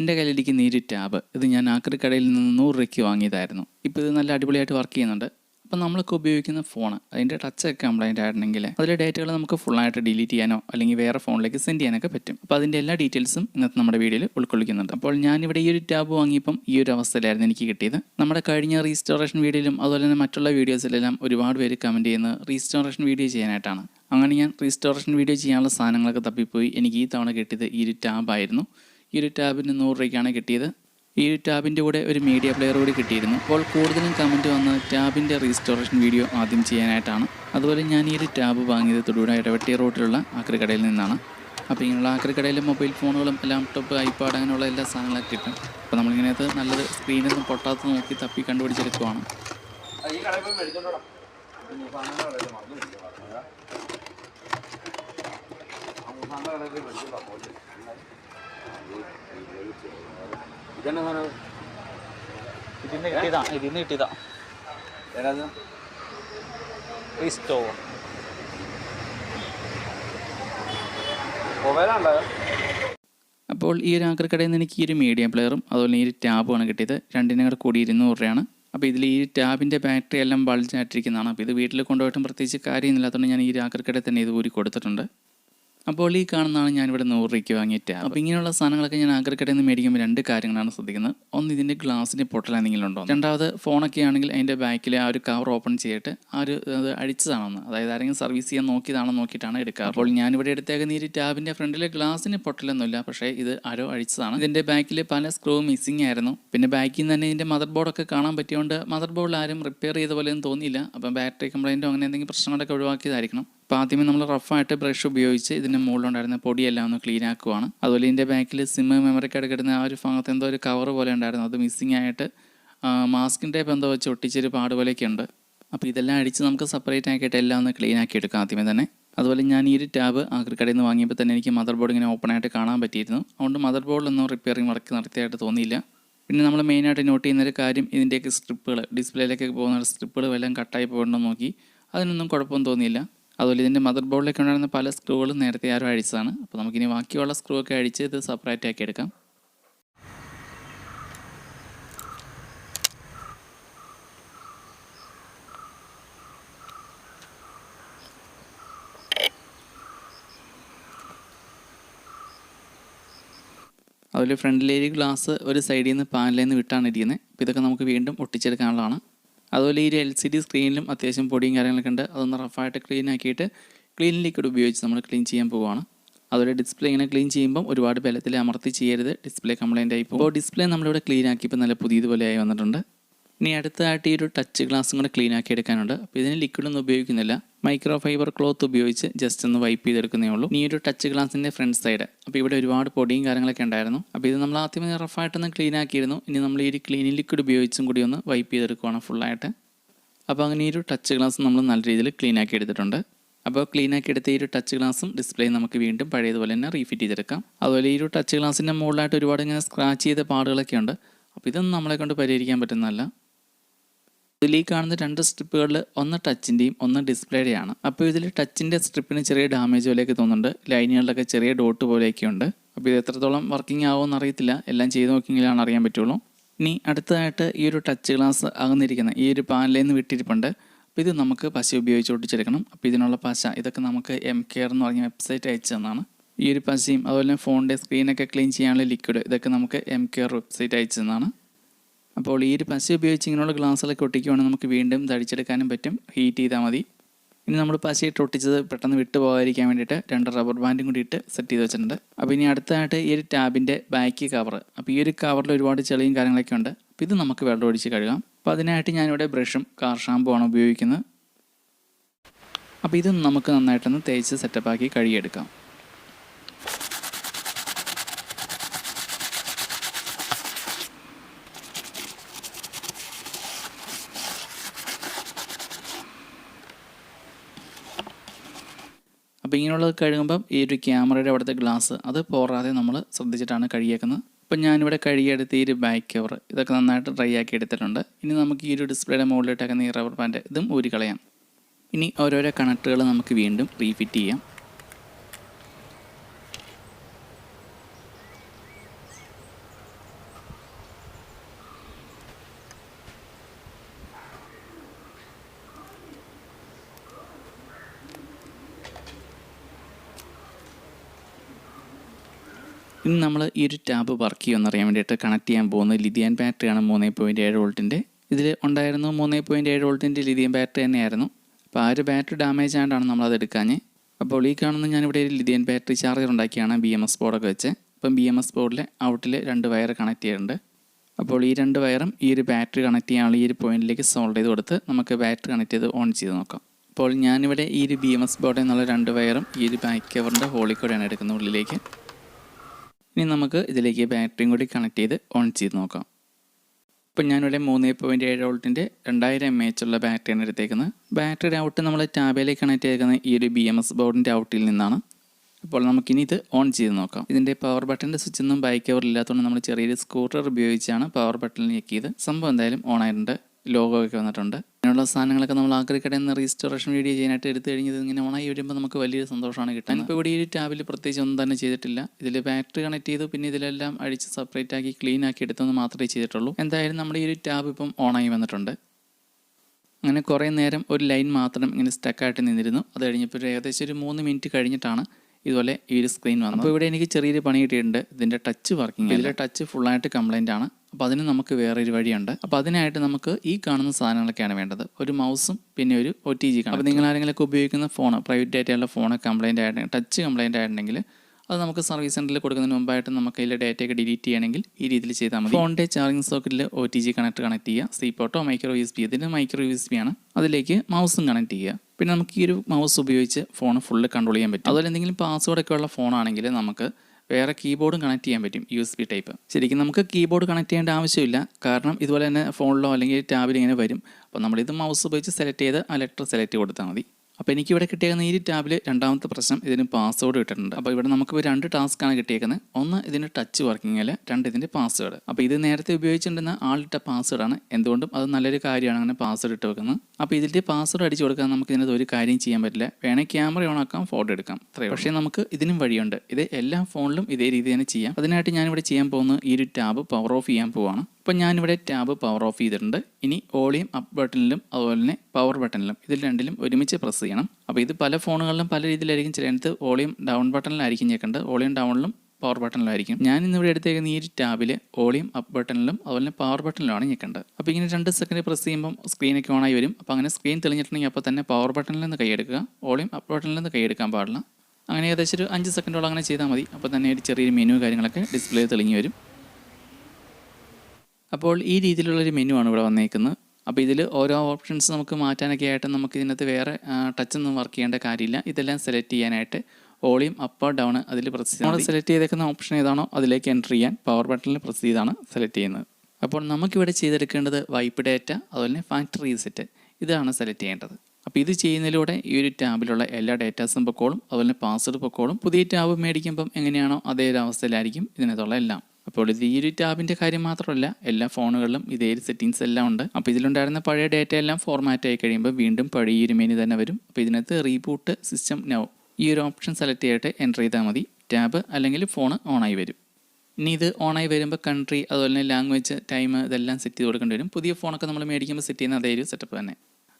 എന്റെ കയ്യിലിരിക്കുന്ന ഈ ടാബ് ഇത് ഞാൻ ആക്രി കടയിൽ നിന്ന് നൂറ് രൂപയ്ക്ക് വാങ്ങിയതായിരുന്നു. ഇപ്പോൾ ഇത് നല്ല അടിപൊളിയായിട്ട് വർക്ക് ചെയ്യുന്നുണ്ട്. അപ്പോൾ നമ്മളൊക്കെ ഉപയോഗിക്കുന്ന ഫോൺ അതിന്റെ ടച്ചൊക്കെ കംപ്ലൈന്റ് ആയിരുന്നെങ്കിൽ അതിലെ ഡേറ്റകൾ നമുക്ക് ഫുള്ളായിട്ട് ഡിലീറ്റ് ചെയ്യാനോ അല്ലെങ്കിൽ വേറെ ഫോണിലേക്ക് സെൻഡ് ചെയ്യാനൊക്കെ പറ്റും. അപ്പോൾ അതിന്റെ എല്ലാ ഡീറ്റെയിൽസും ഇന്നത്തെ നമ്മുടെ വീഡിയോയിൽ ഉൾക്കൊള്ളിക്കുന്നുണ്ട്. അപ്പോൾ ഞാനിവിടെ ഈ ഒരു ടാബ് വാങ്ങിയപ്പം ഈ ഒരു അവസ്ഥയിലായിരുന്നു എനിക്ക് കിട്ടിയത്. നമ്മുടെ കഴിഞ്ഞ റീസ്റ്റോറേഷൻ വീഡിയോയിലും അതുപോലെ തന്നെ മറ്റുള്ള വീഡിയോസിലെല്ലാം ഒരുപാട് പേര് കമന്റ് ചെയ്യുന്ന റീസ്റ്റോറേഷൻ വീഡിയോ ചെയ്യാനായിട്ടാണ്. അങ്ങനെ ഞാൻ റീസ്റ്റോറേഷൻ വീഡിയോ ചെയ്യാനുള്ള സാധനങ്ങളൊക്കെ തപ്പിപ്പോയി. എനിക്ക് ഈ തവണ കിട്ടിയത് ഈ ഒരു ടാബായിരുന്നു ഈ ഒരു ടാബിന് നൂറ് രൂപയ്ക്കാണ് കിട്ടിയത്. ഈ ഒരു ടാബിന്റെ കൂടെ ഒരു മീഡിയ പ്ലെയർ കൂടി കിട്ടിയിരുന്നു. അപ്പോൾ കൂടുതലും കമന്റ് വന്ന ടാബിന്റെ റീസ്റ്റോറേഷൻ വീഡിയോ ആദ്യം ചെയ്യാനായിട്ടാണ്. അതുപോലെ ഞാൻ ഈ ഒരു ടാബ് വാങ്ങിയത് തൊടുപുഴ ഇടവെട്ടി റോഡിലുള്ള ആക്രിക്കടയിൽ നിന്നാണ്. അപ്പോൾ ഇങ്ങനെയുള്ള ആക്രിക്കടയിലെ മൊബൈൽ ഫോണുകളും ലാപ്ടോപ്പ് ഐപാഡ് അങ്ങനെയുള്ള എല്ലാ സാധനങ്ങളൊക്കെ കിട്ടും. അപ്പോൾ നമ്മളിങ്ങനകത്ത് നല്ലത് സ്ക്രീനൊന്നും പൊട്ടാത്ത നോക്കി തപ്പി കണ്ടുപിടിച്ചെടുക്കുവാണ്. ഈ കടയിൽ പിടിച്ചോടാ ആ മൂസാന്റെ കടയിൽ പോയി മേടിച്ചോണ്ടാ പോയി ഇതെന്നെ സാധനം ഇതിന്ന് കിട്ടിയതാ ഇതിന്ന് കിട്ടിയതാ. ഏതാ റീസ്റ്റോ മൊബൈലാണ്ടോ അപ്പോൾ ഈ ഒരു ആക്രിക്കടയിൽ നിന്ന് എനിക്ക് ഈ ഒരു മീഡിയം പ്ലെയറും അതുപോലെ ഈ ഒരു ടാബുമാണ് കിട്ടിയത്. രണ്ടിനും കൂടെ കൂടി ഇരുന്നൂറ് രൂപയാണ്. അപ്പോൾ ഇതിൽ ഈ ടാബിന്റെ ബാറ്ററി എല്ലാം ബൾജ് ആയിട്ടിരിക്കുന്നതാണ്. അപ്പോൾ ഇത് വീട്ടിൽ കൊണ്ടുപോയിട്ടും പ്രത്യേകിച്ച് കാര്യമൊന്നുമില്ലാത്തതുകൊണ്ട് ഞാൻ ഈ ഒരു ആക്രിക്കടയിൽ തന്നെ ഇത് ഊരി കൊടുത്തിട്ടുണ്ട്. അപ്പോൾ ഈ കാണുന്നതാണ് ഞാനിവിടെ നൂറ് രൂപയ്ക്ക് വാങ്ങിയ ടാബ്. അപ്പോൾ ഇങ്ങനെയുള്ള സാധനങ്ങളൊക്കെ ഞാൻ ആഗ്രഹക്കടയിൽ നിന്ന് മേടിക്കുമ്പോൾ രണ്ട് കാര്യങ്ങളാണ് ശ്രദ്ധിക്കുന്നത്. ഒന്ന് ഇതിന്റെ ഗ്ലാസിന്റെ പൊട്ടൽ എന്തെങ്കിലും ഉണ്ടോ രണ്ടാമത് ഫോണൊക്കെ ആണെങ്കിൽ അതിന്റെ ബാക്കിൽ ആ ഒരു കവർ ഓപ്പൺ ചെയ്തിട്ട് ആ ഒരു അത് അടിച്ചതാണെന്ന് അതായത് ആരെങ്കിലും സർവീസ് ചെയ്യാൻ നോക്കിയതാണോ നോക്കിയിട്ടാണ് എടുക്കുക. അപ്പോൾ ഞാനിവിടെ എടുത്തേക്കുന്ന ഈ ടാബിന്റെ ഫ്രണ്ടിലെ ഗ്ലാസിന് പൊട്ടലൊന്നുമില്ല. പക്ഷേ ഇത് ആരോ അഴിച്ചതാണ്. ഇതിന്റെ ബാക്കിൽ പല സ്ക്രൂ മിസ്സിംഗ് ആയിരുന്നു. പിന്നെ ബാക്കിൽ നിന്ന് തന്നെ ഇതിന്റെ മദർ ബോർഡൊക്കെ കാണാൻ പറ്റിയതുകൊണ്ട് മദർ ബോർഡിൽ ആരും റിപ്പയർ ചെയ്ത പോലെയൊന്നും തോന്നിയില്ല. അപ്പം ബാറ്ററി കംപ്ലൈന്റോ അങ്ങനെ എന്തെങ്കിലും പ്രശ്നങ്ങളൊക്കെ ഒഴിവാക്കിയതായിരിക്കണം. അപ്പോൾ ആദ്യമേ നമ്മൾ റഫായിട്ട് ബ്രഷ് ഉപയോഗിച്ച് ഇതിന്റെ മുകളിലുണ്ടായിരുന്ന പൊടിയെല്ലാം ഒന്ന് ക്ലീൻ ആക്കുവാണ്. അതുപോലെ ഇതിന്റെ ബാക്കിൽ സിമ്മ് മെമ്മറി കാർഡ് കിടന്ന ആ ഒരു ഭാഗത്ത് എന്തോ ഒരു കവർ പോലെ ഉണ്ടായിരുന്നു. അത് മിസ്സിങ് ആയിട്ട് മാസ്കിന്റെ ടേപ്പ് എന്തോ വെച്ച് ഒട്ടിച്ചൊരു പാട് പോലെയൊക്കെ ഉണ്ട്. അപ്പോൾ ഇതെല്ലാം അടിച്ച് നമുക്ക് സെപ്പറേറ്റ് ആക്കിയിട്ട് എല്ലാം ഒന്ന് ക്ലീൻ ആക്കി എടുക്കാം ആദ്യമേ തന്നെ. അതുപോലെ ഞാൻ ഈ ഒരു ടാബ് ആക്രിക്കടയിൽ നിന്ന് വാങ്ങിയപ്പോൾ തന്നെ എനിക്ക് മദർ ബോർഡ് ഇങ്ങനെ ഓപ്പൺ ആയിട്ട് കാണാൻ പറ്റിയിരുന്നു. അതുകൊണ്ട് മദർ ബോർഡിലൊന്നും റിപ്പയറിംഗ് വർക്ക് നടത്തിയായിട്ട് തോന്നിയില്ല. പിന്നെ നമ്മൾ മെയിനായിട്ട് നോട്ട് ചെയ്യുന്ന ഒരു കാര്യം ഇതിന്റെയൊക്കെ സ്ട്രിപ്പുകൾ ഡിസ്പ്ലേയിലേക്ക് പോകുന്ന സ്ട്രിപ്പുകൾ എല്ലാം കട്ടായി പോകണമെന്ന് നോക്കി. അതിനൊന്നും കുഴപ്പമൊന്നും തോന്നിയില്ല. അതുപോലെ ഇതിന്റെ മദർ ബോർഡിലേക്ക് ഉണ്ടായിരുന്ന പല സ്ക്രൂകളും നേരത്തെ ആരും അഴിച്ചതാണ്. അപ്പോൾ നമുക്കിനി ബാക്കിയുള്ള സ്ക്രൂ ഒക്കെ അഴിച്ച് ഇത് സെപ്പറേറ്റ് ആക്കി എടുക്കാം. അതുപോലെ ഫ്രണ്ടിലേക്ക് ഗ്ലാസ് ഒരു സൈഡിൽ നിന്ന് പാനലിൽ നിന്ന് വിട്ടാണ് ഇരിക്കുന്നത്. അപ്പോൾ ഇതൊക്കെ നമുക്ക് വീണ്ടും ഒട്ടിച്ചെടുക്കാനുള്ളതാണ്. അതുപോലെ ഈ എൽ സി ഡി സ്ക്രീനിലും അത്യാവശ്യം പൊടിയും കാര്യങ്ങളൊക്കെ ഉണ്ട്. അതൊന്ന് റഫായിട്ട് ക്ലീൻ ആക്കിയിട്ട് ക്ലീൻ ലിക്വിഡ് ഉപയോഗിച്ച് നമ്മൾ ക്ലീൻ ചെയ്യാൻ പോവുകയാണ് അതുപോലെ ഡിസ്പ്ലേ ഇങ്ങനെ ക്ലീൻ ചെയ്യുമ്പോൾ ഒരുപാട് ബലത്തിൽ അമർത്തി ചെയ്യരുത്. ഡിസ്പ്ലേ കംപ്ലൈന്റ് ആയി പോകും. ഡിസ്പ്ലേ നമ്മളിവിടെ ക്ലീൻ ആക്കിയപ്പോൾ നല്ല പുതിയതുപോലെ ആയി വന്നിട്ടുണ്ട്. ഇനി അടുത്തതായിട്ട് ഈ ഒരു ടച്ച് ഗ്ലാസ്സും കൂടെ ക്ലീൻ ആക്കി എടുക്കാനുണ്ട്. അപ്പോൾ ഇതിന് ലിക്വിഡ് ഒന്നും ഉപയോഗിക്കുന്നില്ല. മൈക്രോ ഫൈബർ ക്ലോത്ത് ഉപയോഗിച്ച് ജസ്റ്റ് ഒന്ന് വൈപ്പ് ചെയ്തെടുക്കുന്നേ ഉള്ളൂ. ഈ ഒരു ടച്ച് ഗ്ലാസിന്റെ ഫ്രണ്ട് സൈഡ് അപ്പോൾ ഇവിടെ ഒരുപാട് പൊടിയും കാര്യങ്ങളൊക്കെ ഉണ്ടായിരുന്നു. അപ്പോൾ ഇത് നമ്മൾ ആദ്യമേ റഫായിട്ടൊന്ന് ക്ലീൻ ആക്കിയിരുന്നു. ഇനി നമ്മൾ ഈ ഒരു ക്ലീനിങ് ലിക്വിഡ് ഉപയോഗിച്ചും കൂടി ഒന്ന് വൈപ്പ് ചെയ്തെടുക്കുവാണ് ഫുള്ളായിട്ട് അപ്പോൾ അങ്ങനെ ഈ ഒരു ടച്ച് ഗ്ലാസ് നമ്മൾ നല്ല രീതിയിൽ ക്ലീൻ ആക്കി എടുത്തിട്ടുണ്ട്. അപ്പോൾ ക്ലീൻ ആക്കി എടുത്ത ഈ ഒരു ടച്ച് ഗ്ലാസും ഡിസ്പ്ലേയും നമുക്ക് വീണ്ടും പഴയതുപോലെ തന്നെ റീഫിറ്റ് ചെയ്തെടുക്കാം. അതുപോലെ ഈ ഒരു ടച്ച് ഗ്ലാസിന്റെ മുകളിലായിട്ട് ഒരുപാട് ഇങ്ങനെ സ്ക്രാച്ച് ചെയ്ത പാടുകളൊക്കെ ഉണ്ട്. അപ്പോൾ ഇതൊന്നും നമ്മളെ കൊണ്ട് പരിഹരിക്കാൻ പറ്റുന്നതല്ല. ഇതിൽ ഈ കാണുന്ന രണ്ട് സ്ട്രിപ്പുകളിൽ ഒന്ന് ടച്ചിന്റെയും ഒന്ന് ഡിസ്പ്ലേയുടെയാണ് അപ്പോൾ ഇതിൽ ടച്ചിന്റെ സ്ട്രിപ്പിന് ചെറിയ ഡാമേജ് പോലെയൊക്കെ തോന്നുന്നുണ്ട്. ലൈനുകളിലൊക്കെ ചെറിയ ഡോട്ട് പോലെയൊക്കെ ഉണ്ട്. അപ്പോൾ ഇത് എത്രത്തോളം വർക്കിംഗ് ആവുമെന്ന് അറിയത്തില്ല. എല്ലാം ചെയ്ത് നോക്കിയെങ്കിലാണ് അറിയാൻ പറ്റുള്ളൂ. ഇനി അടുത്തതായിട്ട് ഈ ഒരു ടച്ച് ഗ്ലാസ് അകന്നിരിക്കുന്ന ഈ ഒരു പാനലിൽ നിന്ന് വിട്ടിരിപ്പുണ്ട്. അപ്പോൾ ഇത് നമുക്ക് പശ ഉപയോഗിച്ച് ഒട്ടിച്ചെടുക്കണം. അപ്പോൾ ഇതിനുള്ള പശ ഇതൊക്കെ നമുക്ക് എം കെയർ എന്ന് പറഞ്ഞ വെബ്സൈറ്റ് അയച്ചു തന്നാണ്. ഈ ഒരു പശയും അതുപോലെ ഫോണിന്റെ സ്ക്രീനൊക്കെ ക്ലീൻ ചെയ്യാനുള്ള ലിക്വിഡ് ഇതൊക്കെ നമുക്ക് എം കെയർ വെബ്സൈറ്റ് അയച്ചു തന്നാണ്. അപ്പോൾ ഈ ഒരു പശ ഉപയോഗിച്ച് ഇങ്ങനെയുള്ള ഗ്ലാസ്സുകളൊക്കെ ഒട്ടിക്കുവാണെങ്കിൽ നമുക്ക് വീണ്ടും തടിച്ചെടുക്കാനും പറ്റും. ഹീറ്റ് ചെയ്താൽ മതി. ഇനി നമ്മൾ പശയിട്ട് ഒട്ടിച്ചത് പെട്ടെന്ന് വിട്ടു പോകാതിരിക്കാൻ വേണ്ടിയിട്ട് രണ്ട് റബ്ബർ ബാൻഡും കൂടി ഇട്ട് സെറ്റ് ചെയ്ത് വെച്ചിട്ടുണ്ട്. അപ്പോൾ ഇനി അടുത്തതായിട്ട് ഈ ഒരു ടാബിന്റെ ബാക്ക് കവർ അപ്പോൾ ഈ ഒരു കവറിൽ ഒരുപാട് ചെളിയും കാര്യങ്ങളൊക്കെ ഉണ്ട്. അപ്പോൾ ഇത് നമുക്ക് വെള്ളം ഒഴിച്ച് കഴുകാം. അപ്പോൾ അതിനായിട്ട് ഞാനിവിടെ ബ്രഷും കാർ ഷാമ്പു ആണ് ഉപയോഗിക്കുന്നത്. അപ്പോൾ ഇത് നമുക്ക് നന്നായിട്ടൊന്ന് തേച്ച് സെറ്റപ്പാക്കി കഴുകിയെടുക്കാം. അപ്പോൾ ഇങ്ങനെയുള്ളത് കഴുകുമ്പം ഈ ഒരു ക്യാമറയുടെ അവിടുത്തെ ഗ്ലാസ് അത് പോറാതെ നമ്മൾ ശ്രദ്ധിച്ചിട്ടാണ് കഴുകിയേക്കുന്നത്. അപ്പം ഞാനിവിടെ കഴുകിയെടുത്ത് ഈ ഒരു ബാക്ക് കവർ ഇതൊക്കെ നന്നായിട്ട് ഡ്രൈ ആക്കി എടുത്തിട്ടുണ്ട്. ഇനി നമുക്ക് ഈ ഒരു ഡിസ്പ്ലേയുടെ മുകളിലിട്ടേക്കുന്ന ഈ റബ്ബർ ബാൻഡ് ഇതും ഊരി കളയാം ഇനി ഓരോരോ കണക്റ്റുകൾ നമുക്ക് വീണ്ടും റീഫിറ്റ് ചെയ്യാം. ഇനി നമ്മൾ ഈ ഒരു ടാബ് വർക്ക് ചെയ്യുമെന്നറിയാൻ വേണ്ടിയിട്ട് കണക്ട് ചെയ്യാൻ പോകുന്നത് ലിഥിയൻ ബാറ്ററിയാണ് മൂന്ന് പോയിന്റ് ഏഴ് വോൾട്ടിന്റെ ഇതിൽ ഉണ്ടായിരുന്നു മൂന്ന് പോയിന്റ് ഏഴ് വോൾട്ടിന്റെ ലിഥിയൻ ബാറ്ററി തന്നെയായിരുന്നു. അപ്പോൾ ആ ഒരു ബാറ്ററി ഡാമേജ് ആയതുകൊണ്ടാണ് നമ്മളത് എടുക്കാഞ്ഞ്. അപ്പോൾ ഈ കാണുന്ന ഞാനിവിടെ ഒരു ലിഥിയൻ ബാറ്ററി ചാർജർ ഉണ്ടാക്കിയാണ് ബി എം എസ് ബോർഡൊക്കെ വെച്ച്. അപ്പം ബി എം എസ് ബോർഡിലെ ഔട്ടിൽ രണ്ട് വയർ കണക്ട് ചെയ്തിട്ടുണ്ട്. അപ്പോൾ ഈ രണ്ട് വയറും ഈ ഒരു ബാറ്ററി കണക്ട് ചെയ്യാനുള്ള ഈ ഒരു പോയിന്റിലേക്ക് സോൾവ് ചെയ്ത് കൊടുത്ത് നമുക്ക് ബാറ്ററി കണക്ട് ചെയ്ത് ഓൺ ചെയ്ത് നോക്കാം. അപ്പോൾ ഞാനിവിടെ ഈ ഒരു ബി എം എസ് ബോർഡിൽ നിന്നുള്ള രണ്ട് വയറും ഈ ഒരു ബാക്ക് കവറിന്റെ ഹോളിൽ കൂടെയാണ് എടുക്കുന്നത് ഉള്ളിലേക്ക്. ഇനി നമുക്ക് ഇതിലേക്ക് ബാറ്ററിയും കൂടി കണക്ട് ചെയ്ത് ഓൺ ചെയ്ത് നോക്കാം. ഇപ്പം ഞാനിവിടെ മൂന്ന് പോയിന്റ് ഏഴ് വോൾട്ടിന്റെ രണ്ടായിരം എം എച്ച് ഉള്ള ബാറ്ററിയാണ് എടുത്തേക്കുന്നത്. ബാറ്ററിയുടെ ഔട്ട് നമ്മൾ ടാബിലേക്ക് കണക്ട് ചെയ്തേക്കുന്നത് ഈ ഒരു ബി എം എസ് ബോർഡിന്റെ ഔട്ടിൽ നിന്നാണ്. അപ്പോൾ നമുക്കിനി ഇത് ഓൺ ചെയ്ത് നോക്കാം. ഇതിന്റെ പവർ ബട്ടന്റെ സ്വിച്ചൊന്നും ബൈക്ക് കവർ ഇല്ലാത്തതുകൊണ്ട് നമ്മൾ ചെറിയൊരു സ്കൂട്ടർ ഉപയോഗിച്ചാണ് പവർ ബട്ടൺ ഞെക്കിയത് സംഭവം എന്തായാലും ഓൺ ആയിട്ടുണ്ട്. ലോഗോ ഒക്കെ വന്നിട്ടുണ്ട്. അങ്ങനെയുള്ള സാധനങ്ങളൊക്കെ നമ്മൾ ആഗ്രഹിക്കടയിൽ നിന്ന് റീസ്റ്റോറേഷൻ വീഡിയോ ചെയ്യാനായിട്ട് എടുത്തു കഴിഞ്ഞത് ഇങ്ങനെ ഓണായി വരുമ്പോൾ നമുക്ക് വലിയൊരു സന്തോഷമാണ് കിട്ടുന്നത്. ഇപ്പോൾ ഇവിടെ ഈ ടാബിൽ പ്രത്യേകിച്ച് ഒന്നും തന്നെ ചെയ്തിട്ടില്ല. ഇതിൽ ബാറ്ററി കണക്ട് ചെയ്തു പിന്നെ ഇതിലെല്ലാം അഴിച്ച് സെപ്പറേറ്റ് ആക്കി ക്ലീൻ ആക്കി എടുത്തെന്ന് മാത്രമേ ചെയ്തിട്ടുള്ളൂ. എന്തായാലും നമ്മുടെ ഈ ഒരു ടാബ് ഇപ്പം ഓണായി വന്നിട്ടുണ്ട്. അങ്ങനെ കുറേ നേരം ഒരു ലൈൻ മാത്രം ഇങ്ങനെ സ്റ്റക്കായിട്ട് നിന്നിരുന്നു. അത് കഴിഞ്ഞപ്പോൾ ഏകദേശം ഒരു മൂന്ന് മിനിറ്റ് കഴിഞ്ഞിട്ടാണ് ഇതുപോലെ ഈ ഒരു സ്ക്രീൻ വന്നത്. അപ്പോൾ ഇവിടെ എനിക്ക് ചെറിയൊരു പണി കിട്ടിയിട്ടുണ്ട്. ഇതിന്റെ ടച്ച് വർക്കിംഗ് ഇതിന്റെ ടച്ച് ഫുള്ളായിട്ട് കംപ്ലൈന്റ് ആണ്. അപ്പോൾ അതിന് നമുക്ക് വേറൊരു വഴിയുണ്ട്. അപ്പോൾ അതിനായിട്ട് നമുക്ക് ഈ കാണുന്ന സാധനങ്ങളൊക്കെയാണ് വേണ്ടത്. ഒരു മൗസും പിന്നെ ഒരു ഒ ടി ജി അപ്പോൾ നിങ്ങൾ ആരെങ്കിലുമൊക്കെ ഉപയോഗിക്കുന്ന ഫോൺ പ്രൈവറ്റ് ആയിട്ടുള്ള ഫോൺ കംപ്ലൈന്റ് ആയിട്ടുണ്ടെങ്കിൽ ടച്ച് കംപ്ലൈന്റ് ആയിട്ടുണ്ടെങ്കിൽ അത് നമുക്ക് സർവീസ് സെന്ററിൽ കൊടുക്കുന്നതിന് മുമ്പായിട്ട് നമുക്ക് അതിലെ ഡേറ്റയൊക്കെ ഡിലീറ്റ് ചെയ്യണമെങ്കിൽ ഈ രീതിയിൽ ചെയ്താൽ മതി. ഫോണിന്റെ charging സോക്കറ്റിൽ O T G connect connect ചെയ്യുക. സി പോട്ടോ മൈക്രോ യു എസ് ബി ഇതിന്റെ മൈക്രോ യു എസ് ബി ആണ് അതിലേക്ക് മൗസും കണക്ട് ചെയ്യുക. പിന്നെ നമുക്ക് ഈ ഒരു മൗസ് ഉപയോഗിച്ച് ഫോൺ ഫുള്ള് കൺട്രോൾ ചെയ്യാൻ പറ്റും. അതുപോലെ എന്തെങ്കിലും പാസ്വേഡൊക്കെ ഉള്ള ഫോണാണെങ്കിൽ നമുക്ക് വേറെ കീബോർഡും കണക്ട് ചെയ്യാൻ പറ്റും യു എസ് ബി ടൈപ്പ് ശരിക്കും നമുക്ക് കീബോർഡ് കണക്ട് ചെയ്യേണ്ട ആവശ്യമില്ല. കാരണം ഇതുപോലെ തന്നെ ഫോണിലോ അല്ലെങ്കിൽ ടാബിലിങ്ങനെ വരും. അപ്പോൾ നമ്മളിത് മൗസ് ഉപയോഗിച്ച് സെലക്ട് ചെയ്ത് ആ ലെറ്റർ സെലക്ട് കൊടുത്താൽ മതി. അപ്പോൾ എനിക്ക് ഇവിടെ കിട്ടിയേക്കുന്ന ഈ ടാബിൽ രണ്ടാമത്തെ പ്രശ്നം ഇതിന് പാസ്വേഡ് കിട്ടിയിട്ടുണ്ട്. അപ്പോൾ ഇവിടെ നമുക്ക് രണ്ട് ടാസ്ക്കാണ് കിട്ടിയേക്കുന്നത് ഒന്ന് ഇതിന്റെ ടച്ച് വർക്കിങ്ങിൽ രണ്ട് ഇതിന്റെ പാസ്വേഡ് അപ്പോൾ ഇത് നേരത്തെ ഉപയോഗിച്ചിട്ടുണ്ടെന്ന ആളിട്ട പാസ്വേഡാണ് എന്തുകൊണ്ടും അത് നല്ലൊരു കാര്യമാണ് അങ്ങനെ പാസ്വേഡ് ഇട്ട് വെക്കുന്നത്. അപ്പോൾ ഇതിന്റെ പാസ്വേഡ് അടിച്ചു കൊടുക്കാൻ നമുക്ക് ഇതിനകത്ത് ഒരു കാര്യം ചെയ്യാൻ പറ്റില്ല. വേണമെങ്കിൽ ക്യാമറ ഓൺ ആക്കാം ഫോട്ടോ എടുക്കാം. അത്രയും പക്ഷേ നമുക്ക് ഇതിനും വഴിയുണ്ട്. ഇത് എല്ലാ ഫോണിലും ഇതേ രീതി തന്നെ ചെയ്യാം. അതിനായിട്ട് ഞാനിവിടെ ചെയ്യാൻ പോകുന്നത് ഈ ഒരു ടാബ് പവർ ഓഫ് ചെയ്യാൻ പോവാണ്. അപ്പോൾ ഞാനിവിടെ ടാബ് പവർ ഓഫ് ചെയ്തിട്ടുണ്ട്. ഇനി വോളിയം അപ്പ് ബട്ടണിലും അതുപോലെ തന്നെ പവർ ബട്ടണിലും ഇതിൽ രണ്ടിലും ഒരുമിച്ച് പ്രസ് ചെയ്യണം. അപ്പോൾ ഇത് പല ഫോണുകളിലും പല രീതിയിലായിരിക്കും ചിലയിടത്ത് വോളിയം ഡൗൺ ബട്ടണിലായിരിക്കും ഞെക്കേണ്ടത് വോളിയം ഡൗണിലും പവർ ബട്ടണിലായിരിക്കും ഞാൻ ഇന്നിവിടെ എടുത്തേക്കുന്ന ഈ ഒരു ടാബിൽ വോളിയം അപ്പ് ബട്ടണിലും അതുപോലെ തന്നെ പവർ ബട്ടണിലുമാണ് ഞെക്കേണ്ടത്. അപ്പോൾ ഇങ്ങനെ രണ്ട് സെക്കൻഡ് പ്രസ് ചെയ്യുമ്പോൾ സ്ക്രീനൊക്കെ ഓണായി വരും. അപ്പോൾ അങ്ങനെ സ്ക്രീൻ തെളിഞ്ഞിട്ടുണ്ടെങ്കിൽ അപ്പോൾ തന്നെ പവർ ബട്ടണിൽ നിന്ന് കൈയെടുക്കുക. വോളിയം അപ്പ് ബട്ടണിൽ നിന്ന് കൈയെടുക്കാൻ പാടില്ല. അങ്ങനെ ഏകദേശം ഒരു അഞ്ച് സെക്കൻഡോളം അങ്ങനെ ചെയ്താൽ മതി. അപ്പോൾ തന്നെ ഒരു ചെറിയൊരു മെനു കാര്യങ്ങളൊക്കെ ഡിസ്പ്ലേ തെളിഞ്ഞു വരും. അപ്പോൾ ഈ രീതിയിലുള്ളൊരു മെനു ആണ് ഇവിടെ വന്നേക്കുന്നത്. അപ്പോൾ ഇതിൽ ഓരോ ഓപ്ഷൻസ് നമുക്ക് മാറ്റാനൊക്കെ ആയിട്ട് നമുക്ക് ഇതിനകത്ത് വേറെ ടച്ച് ഒന്നും വർക്ക് ചെയ്യേണ്ട കാര്യമില്ല. ഇതെല്ലാം സെലക്ട് ചെയ്യാനായിട്ട് വോളിയം അപ്പ് ഡൗൺ അതിൽ പ്രസ് നമ്മൾ സെലക്ട് ചെയ്തേക്കുന്ന ഓപ്ഷൻ ഏതാണോ അതിലേക്ക് എന്റർ ചെയ്യാൻ പവർ ബട്ടണിൽ പ്രസ് ചെയ്താണ് സെലക്ട് ചെയ്യുന്നത്. അപ്പോൾ നമുക്കിവിടെ ചെയ്തെടുക്കേണ്ടത് വൈപ്പ് ഡേറ്റ അതുപോലെ തന്നെ ഫാക്ടറി സെറ്റ് ഇതാണ് സെലക്ട് ചെയ്യേണ്ടത്. അപ്പോൾ ഇത് ചെയ്യുന്നതിലൂടെ ഈ ഒരു ടാബിലുള്ള എല്ലാ ഡേറ്റാസും പൊക്കോളും അതുപോലെ തന്നെ പാസ്വേഡ് പൊക്കോളും. പുതിയ ടാബ് മേടിക്കുമ്പം എങ്ങനെയാണോ അതേ ഒരു അവസ്ഥയിലായിരിക്കും ഇതിനകത്തുള്ള എല്ലാം. അപ്പോൾ ഇത് ഈ ഒരു ടാബിന്റെ കാര്യം മാത്രമല്ല എല്ലാ ഫോണുകളിലും ഇതേ സെറ്റിങ്സ് എല്ലാം ഉണ്ട്. അപ്പോൾ ഇതിലുണ്ടായിരുന്ന പഴയ ഡേറ്റ എല്ലാം ഫോർമാറ്റ് ആയി കഴിയുമ്പോൾ വീണ്ടും പഴയ ഈ ഒരു മെനു തന്നെ വരും. അപ്പോൾ ഇതിനകത്ത് റീബൂട്ട് സിസ്റ്റം നൗ ഈ ഒരു ഓപ്ഷൻ സെലക്ട് ചെയ്തിട്ട് എന്റർ ചെയ്താൽ മതി. ടാബ് അല്ലെങ്കിൽ ഫോൺ ഓണായി വരും. ഇനി ഇത് ഓണായി വരുമ്പോൾ കൺട്രി അതുപോലെ തന്നെ ലാംഗ്വേജ് ടൈം ഇതെല്ലാം സെറ്റ് ചെയ്ത് കൊടുക്കേണ്ടി വരും. പുതിയ ഫോണൊക്കെ നമ്മൾ മേടിക്കുമ്പോൾ സെറ്റ് ചെയ്യുന്ന അതേ ഒരു സെറ്റപ്പ് തന്നെ.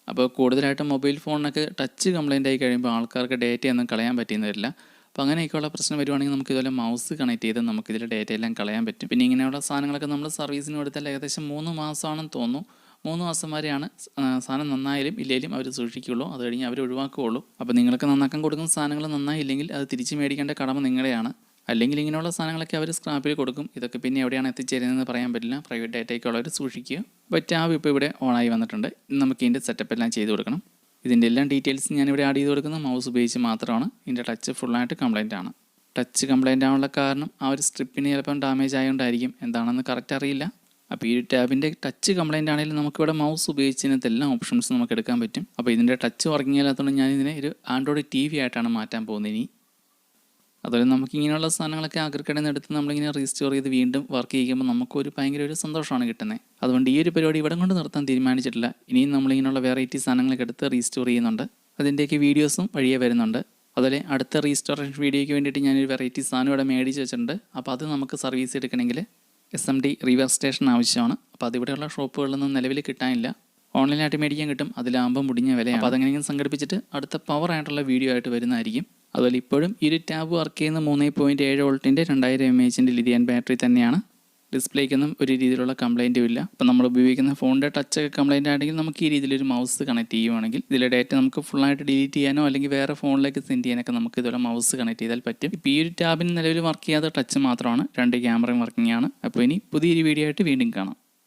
അപ്പോൾ കൂടുതലായിട്ടും മൊബൈൽ ഫോണിനൊക്കെ ടച്ച് കംപ്ലൈന്റ് ആയി കഴിയുമ്പോൾ ആൾക്കാർക്ക് ഡേറ്റയൊന്നും കളയാൻ പറ്റിയെന്ന് വരില്ല. അപ്പോൾ അങ്ങനെയൊക്കെയുള്ള പ്രശ്നം വരുവാണെങ്കിൽ നമുക്ക് ഇതുപോലെ മൗസ് കണക്ട് ചെയ്ത് നമുക്ക് ഇതിലെ ഡേറ്റ എല്ലാം കളയാൻ പറ്റും. പിന്നെ ഇങ്ങനെയുള്ള സാധനങ്ങളൊക്കെ നമ്മൾ സർവീസിന് കൊടുത്താൽ ഏകദേശം മൂന്ന് മാസമാണെന്ന് തോന്നുന്നു. മൂന്ന് മാസം വരെയാണ് സാധനം നന്നായാലും ഇല്ലെങ്കിലും അവർ സൂക്ഷിക്കുകയുള്ളൂ. അത് കഴിഞ്ഞ് അവർ ഒഴിവാക്കുകയുള്ളൂ. അപ്പോൾ നിങ്ങൾക്ക് നന്നാക്കാൻ കൊടുക്കുന്ന സാധനങ്ങൾ നന്നായില്ലെങ്കിൽ അത് തിരിച്ച് മേടിക്കേണ്ട കടമ നിങ്ങളുടെയാണ്. അല്ലെങ്കിൽ ഇങ്ങനെയുള്ള സാധനങ്ങളൊക്കെ അവർ സ്ക്രാപ്പിൽ കൊടുക്കും. ഇതൊക്കെ പിന്നെ എവിടെയാണ് എത്തിച്ചേരുന്നതെന്ന് പറയാൻ പറ്റില്ല. പ്രൈവറ്റ് ഡേറ്റയ്ക്കുള്ളവർ സൂക്ഷിക്കുക. ബറ്റ് ആ വിപ്പ് ഇവിടെ ഓണായി വന്നിട്ടുണ്ട്. നമുക്ക് ഇതിന്റെ സെറ്റപ്പ് എല്ലാം ചെയ്ത് കൊടുക്കണം. ഇതിന്റെ എല്ലാം ഡീറ്റെയിൽസ് ഞാനിവിടെ ആഡ് ചെയ്ത് കൊടുക്കുന്ന മൗസ് ഉപയോഗിച്ച് മാത്രമാണ് ഇതിന്റെ ടച്ച് ഫുള്ളായിട്ട് കംപ്ലൈന്റ് ആണ്. ടച്ച് കംപ്ലൈന്റ് ആവാനുള്ള കാരണം ആ ഒരു സ്ട്രിപ്പിന് ചിലപ്പം ഡാമേജ് ആയതുകൊണ്ടായിരിക്കും എന്താണെന്ന് കറക്റ്റ് അറിയില്ല. അപ്പോൾ ഈ ടാബിന്റെ ടച്ച് കംപ്ലൈന്റ് ആണെങ്കിലും നമുക്കിവിടെ മൗസ് ഉപയോഗിച്ചതിനകത്ത് എല്ലാ ഓപ്ഷൻസും നമുക്ക് എടുക്കാൻ പറ്റും. അപ്പോൾ ഇതിന്റെ ടച്ച് വർക്കിംഗ് ഇല്ലാത്തതുകൊണ്ട് ഞാൻ ഇതിനെ ഒരു ആൻഡ്രോയിഡ് ടി വി ആയിട്ടാണ് മാറ്റാൻ പോകുന്നത് ഇനി. അതുപോലെ നമുക്ക് ഇങ്ങനെയുള്ള സാധനങ്ങളൊക്കെ അഗ്രക്കടയിൽ നിന്ന് എടുത്ത് നമ്മളിങ്ങനെ റീസ്റ്റോർ ചെയ്ത് വീണ്ടും വർക്ക് ചെയ്യുമ്പോൾ നമുക്കൊരു ഭയങ്കര ഒരു സന്തോഷമാണ് കിട്ടുന്നത്. അതുകൊണ്ട് ഈ ഒരു പരിപാടി ഇവിടെ കൊണ്ട് നിർത്താൻ തീരുമാനിച്ചിട്ടില്ല. ഇനിയും നമ്മളിങ്ങനെയുള്ള വെറൈറ്റി സാധനങ്ങളൊക്കെ എടുത്ത് റീസ്റ്റോർ ചെയ്യുന്നുണ്ട്. അതിന്റെയൊക്കെ വീഡിയോസും വഴിയെ വരുന്നുണ്ട്. അതുപോലെ അടുത്ത റീസ്റ്റോറേഷൻ വീഡിയോയ്ക്ക് വേണ്ടിയിട്ട് ഞാനൊരു വെറൈറ്റി സാധനം ഇവിടെ മേടിച്ച് വെച്ചിട്ടുണ്ട്. അപ്പോൾ അത് നമുക്ക് സർവീസ് എടുക്കണമെങ്കിൽ S M D rework station ആവശ്യമാണ്. അപ്പോൾ അതിവിടെയുള്ള ഷോപ്പുകളിലൊന്നും നിലവിൽ കിട്ടാനില്ല. ഓൺലൈനായിട്ട് മേടിക്കാൻ കിട്ടും. അതിലാകുമ്പോൾ മുടിഞ്ഞ വിലയാണ്. അപ്പോൾ അതെങ്ങനെയെങ്കിലും സംഘടിപ്പിച്ചിട്ട് അടുത്ത പവർ ആയിട്ടുള്ള വീഡിയോ ആയിട്ട് വരുന്നതായിരിക്കും. അതുപോലെ ഇപ്പോഴും ഈ ഒരു ടാബ് വർക്ക് ചെയ്യുന്ന മൂന്ന് പോയിന്റ് ഏഴ് വോൾട്ടിന്റെ രണ്ടായിരം എം എച്ചിന്റെ ലിഥിയൻ ബാറ്ററി തന്നെയാണ്. ഡിസ്പ്ലേക്കൊന്നും ഒരു രീതിയിലുള്ള കംപ്ലൈന്റും ഇല്ല. അപ്പോൾ നമ്മൾ ഉപയോഗിക്കുന്ന ഫോണിന്റെ ടച്ച് ഒക്കെ കംപ്ലൈന്റ് ആണെങ്കിൽ നമുക്ക് ഈ രീതിയിലൊരു മൗസ് കണക്ട് ചെയ്യുവാണെങ്കിൽ ഇതിലെ ഡേറ്റ നമുക്ക് ഫുള്ളായിട്ട് ഡിലീറ്റ് ചെയ്യാനോ അല്ലെങ്കിൽ വേറെ ഫോണിലേക്ക് സെൻഡ് ചെയ്യാനൊക്കെ നമുക്ക് ഇതുപോലെ മൗസ് കണക്ട് ചെയ്താൽ പറ്റും. ഇപ്പോൾ ഈ ഒരു ടാബിന് നിലവിൽ വർക്ക് ചെയ്യാത്ത ടച്ച് മാത്രമാണ്. രണ്ട് ക്യാമറയും വർക്കിംഗ് ആണ്. അപ്പോൾ ഇനി പുതിയൊരു വീഡിയോ ആയിട്ട് വീണ്ടും കാണാം.